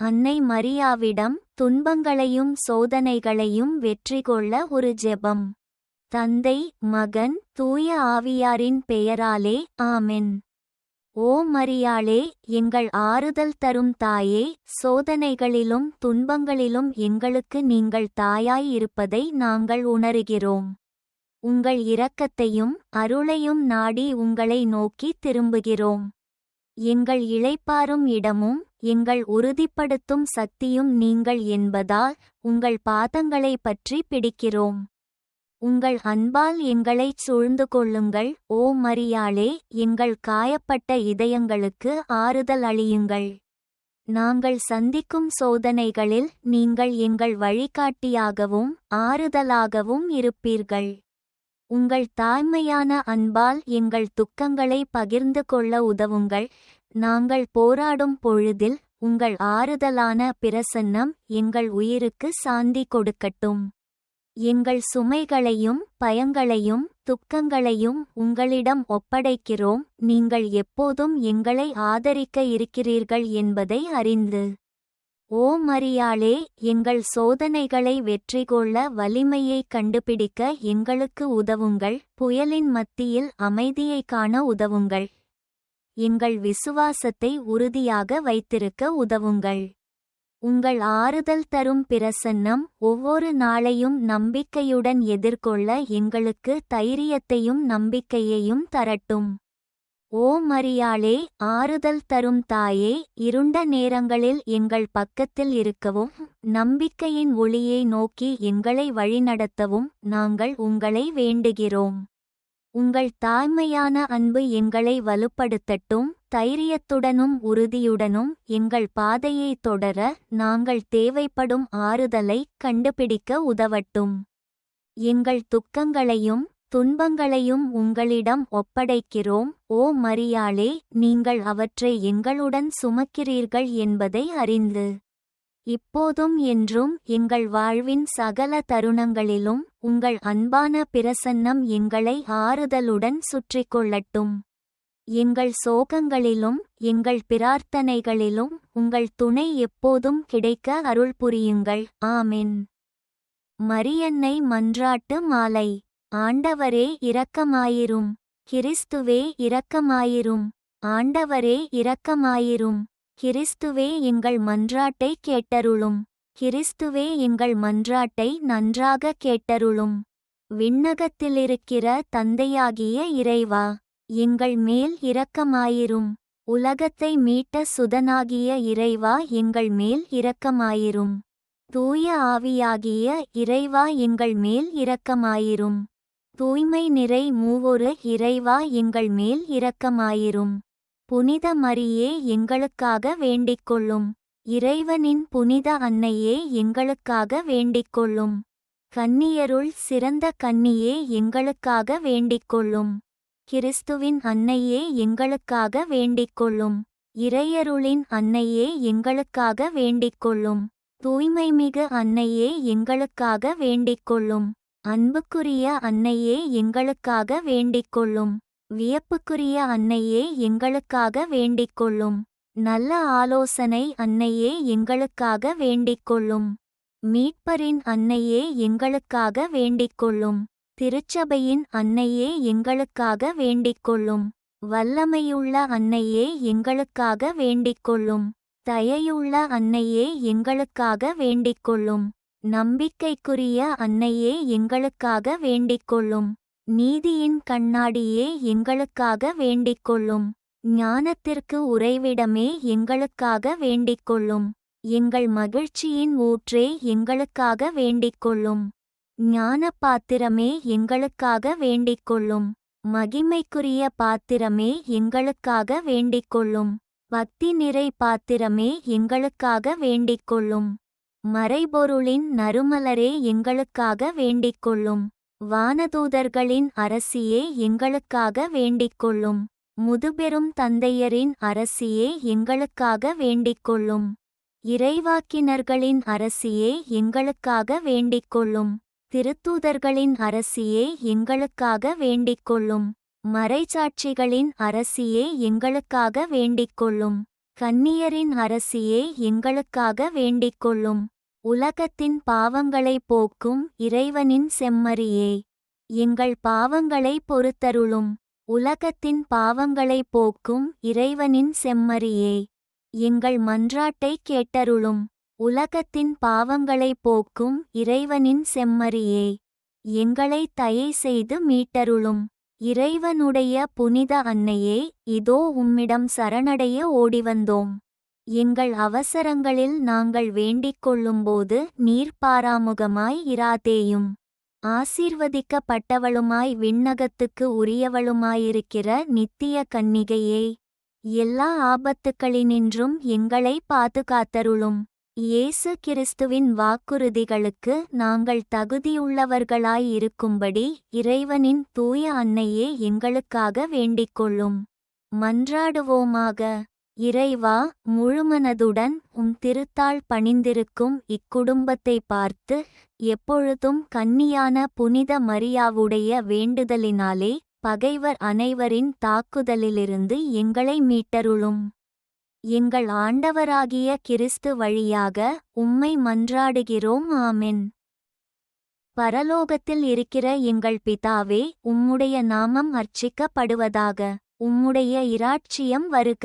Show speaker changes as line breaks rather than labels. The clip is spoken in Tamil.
அன்னை மரியாவிடம் துன்பங்களையும் சோதனைகளையும் வெற்றி கொள்ள ஒரு ஜெபம். தந்தை மகன் தூய ஆவியாரின் பெயராலே ஆமென். ஓ மரியாளே எங்கள் ஆறுதல் தரும் தாயே சோதனைகளிலும் துன்பங்களிலும் எங்களுக்கு நீங்கள் தாயாய் இருப்பதை நாங்கள் உணருகிறோம். உங்கள் இரக்கத்தையும் அருளையும் நாடி உங்களை நோக்கி திரும்புகிறோம். எங்கள் இழைப்பாரும் இடமும் எங்கள் உறுதிப்படுத்தும் சக்தியும் நீங்கள் என்பதால் உங்கள் பாதங்களை பற்றி பிடிக்கிறோம். உங்கள் அன்பால் எங்களைச் சூழ்ந்து கொள்ளுங்கள். ஓ மரியாளே எங்கள் காயப்பட்ட இதயங்களுக்கு ஆறுதல் அளியுங்கள். நாங்கள் சந்திக்கும் சோதனைகளில் நீங்கள் எங்கள் வழிகாட்டியாகவும் ஆறுதலாகவும் இருப்பீர்கள். உங்கள் தாய்மையான அன்பால் எங்கள் துக்கங்களை பகிர்ந்து கொள்ள உதவுங்கள். நாங்கள் போராடும் பொழுதில் உங்கள் ஆறுதலான பிரசன்னம் எங்கள் உயிருக்கு சாந்தி கொடுக்கட்டும். எங்கள் சுமைகளையும் பயங்களையும் துக்கங்களையும் உங்களிடம் ஒப்படைக்கிறோம். நீங்கள் எப்போதும் எங்களை ஆதரிக்க இருக்கிறீர்கள் என்பதை அறிந்து. ஓ மரியாளே எங்கள் சோதனைகளை வெற்றி கொள்ள வலிமையை கண்டுபிடிக்க எங்களுக்கு உதவுங்கள். புயலின் மத்தியில் அமைதியை காண உதவுங்கள். எங்கள் விசுவாசத்தை உறுதியாக வைத்திருக்க உதவுங்கள். உங்கள் ஆறுதல் தரும் பிரசன்னம் ஒவ்வொரு நாளையும் நம்பிக்கையுடன் எதிர்கொள்ள எங்களுக்கு தைரியத்தையும் நம்பிக்கையையும் தரட்டும். ஓ மரியாளே ஆறுதல் தரும் தாயே இருண்ட நேரங்களில் எங்கள் பக்கத்தில் இருக்கவும் நம்பிக்கையின் ஒளியை நோக்கி எங்களை வழிநடத்தவும் நாங்கள் உங்களை வேண்டுகிறோம். உங்கள் தாய்மையான அன்பு எங்களை வலுப்படுத்தட்டும் தைரியத்துடனும் உறுதியுடனும் எங்கள் பாதையை தொடர நாங்கள் தேவைப்படும் ஆறுதலை கண்டுபிடிக்க உதவட்டும். எங்கள் துக்கங்களையும் துன்பங்களையும் உங்களிடம் ஒப்படைக்கிறோம். ஓ மரியாளே நீங்கள் அவற்றை எங்களுடன் சுமக்கிறீர்கள் என்பதை அறிந்து இப்போதும் என்றும் எங்கள் வாழ்வின் சகல தருணங்களிலும் உங்கள் அன்பான பிரசன்னம் எங்களை ஆறுதலுடன் சுற்றிக் கொள்ளட்டும். எங்கள் சோகங்களிலும் எங்கள் பிரார்த்தனைகளிலும் உங்கள் துணை எப்போதும் கிடைக்க அருள் புரியுங்கள். ஆமென். மரியன்னை மன்றாட்டு மாலை. ஆண்டவரே இரக்கமாயிரும். கிறிஸ்துவே இரக்கமாயிரும். ஆண்டவரே இரக்கமாயிரும். கிறிஸ்துவே எங்கள் மன்றாட்டை கேட்டருளும். கிறிஸ்துவே எங்கள் மன்றாட்டை நன்றாக கேட்டருளும். விண்ணகத்திலிருக்கிற தந்தையாகிய இறைவா எங்கள் மேல் இரக்கமாயிரும். உலகத்தை மீட்ட சுதனாகிய இறைவா எங்கள் மேல் இரக்கமாயிரும். தூய ஆவியாகிய இறைவா எங்கள் மேல் இரக்கமாயிரும். தூய்மை நிறை மூவொரு இறைவா எங்கள் மேல் இரக்கமாயிரும். புனித மரியே எங்களுக்காக வேண்டிக்கொள்ளும். இறைவனின் புனித அன்னையே எங்களுக்காக வேண்டிக்கொள்ளும். கன்னியருள் சிறந்த கன்னியே எங்களுக்காக வேண்டிக்கொள்ளும். கிறிஸ்துவின் அன்னையே எங்களுக்காக வேண்டிக்கொள்ளும். இறையருளின் அன்னையே எங்களுக்காக வேண்டிக்கொள்ளும். தூய்மைமிகு அன்னையே எங்களுக்காக வேண்டிக்கொள்ளும். அன்புக்குரிய அன்னையே எங்களுக்காக வேண்டிக்கொள்ளும். வியப்புக்குரிய அன்னையே எங்களுக்காக வேண்டிக்கொள்ளும். நல்ல ஆலோசனை அன்னையே எங்களுக்காக வேண்டிக்கொள்ளும். மீட்பரின் அன்னையே எங்களுக்காக வேண்டிக்கொள்ளும். திருச்சபையின் அன்னையே எங்களுக்காக வேண்டிக்கொள்ளும். வல்லமையுள்ள அன்னையே எங்களுக்காக வேண்டிக்கொள்ளும். தயையுள்ள அன்னையே எங்களுக்காக வேண்டிக்கொள்ளும். நம்பிக்கைக்குரிய அன்னையே எங்களுக்காக வேண்டிக்கொள்ளும். நீதியின் கண்ணாடியே எங்களுக்காக வேண்டிக்கொள்ளும். ஞானத்திற்கு உறைவிடமே எங்களுக்காக வேண்டிக்கொள்ளும். எங்கள் மகிழ்ச்சியின் ஊற்றே எங்களுக்காக வேண்டிக்கொள்ளும். ஞான பாத்திரமே எங்களுக்காக வேண்டிக்கொள்ளும். மகிமைக்குரிய பாத்திரமே எங்களுக்காக வேண்டிக்கொள்ளும். பக்தி நிறை பாத்திரமே எங்களுக்காக வேண்டிக்கொள்ளும். மறைபொருளின் நறுமலரே எங்களுக்காக வேண்டிக்கொள்ளும். வானதூதர்களின் அரசியே எங்களுக்காக வேண்டிக்கொள்ளும். முதுபெரும் தந்தையரின் அரசியே எங்களுக்காக வேண்டிக்கொள்ளும். இறைவாக்கினர்களின் அரசியே எங்களுக்காக வேண்டிக்கொள்ளும். திருத்தூதர்களின் அரசியே எங்களுக்காக வேண்டிக்கொள்ளும். மறைச்சாட்சிகளின் அரசியே எங்களுக்காக வேண்டிக்கொள்ளும். கன்னியரின் அரசியே எங்களுக்காக வேண்டிக்கொள்ளும். உலகத்தின் பாவங்களைப் போக்கும் இறைவனின் செம்மறியே. எங்கள் பாவங்களை பொறுத்தருளும். உலகத்தின் பாவங்களைப் போக்கும் இறைவனின் செம்மறியே. எங்கள் மன்றாட்டை கேட்டருளும். உலகத்தின் பாவங்களைப் போக்கும் இறைவனின் செம்மறியே. எங்களை தயை செய்து மீட்டருளும். இறைவனுடைய புனித அன்னையே இதோ உம்மிடம் சரணடைய ஓடிவந்தோம். எங்கள் அவசரங்களில் நாங்கள் வேண்டிக் கொள்ளும்போது நீர் பாராமுகமாய் இராதேயும். ஆசீர்வதிக்கப்பட்டவளுமாய் விண்ணகத்துக்கு உரியவளுமாயிருக்கிற நித்திய கன்னிகையே எல்லா ஆபத்துக்களினின்றும் எங்களை பாதுகாத்தருளும். இயேசு கிறிஸ்துவின் வாக்குறுதிகளுக்கு நாங்கள் தகுதியுள்ளவர்களாயிருக்கும்படி இறைவனின் தூய அன்னையே எங்களுக்காக வேண்டிக் கொள்ளும். மன்றாடுவோமாக. இறைவா முழுமனதுடன் உம் திருத்தாள் பணிந்திருக்கும் இக்குடும்பத்தை பார்த்து எப்பொழுதும் கன்னியான புனித மரியாவுடைய வேண்டுதலினாலே பகைவர் அனைவரின் தாக்குதலிலிருந்து எங்களை மீட்டருளும். எங்கள் ஆண்டவராகிய கிறிஸ்து வழியாக உம்மை மன்றாடுகிறோம் ஆமென். பரலோகத்தில் இருக்கிற எங்கள் பிதாவே உம்முடைய நாமம் அர்ச்சிக்கப்படுவதாக உம்முடைய இராட்சியம் வருக.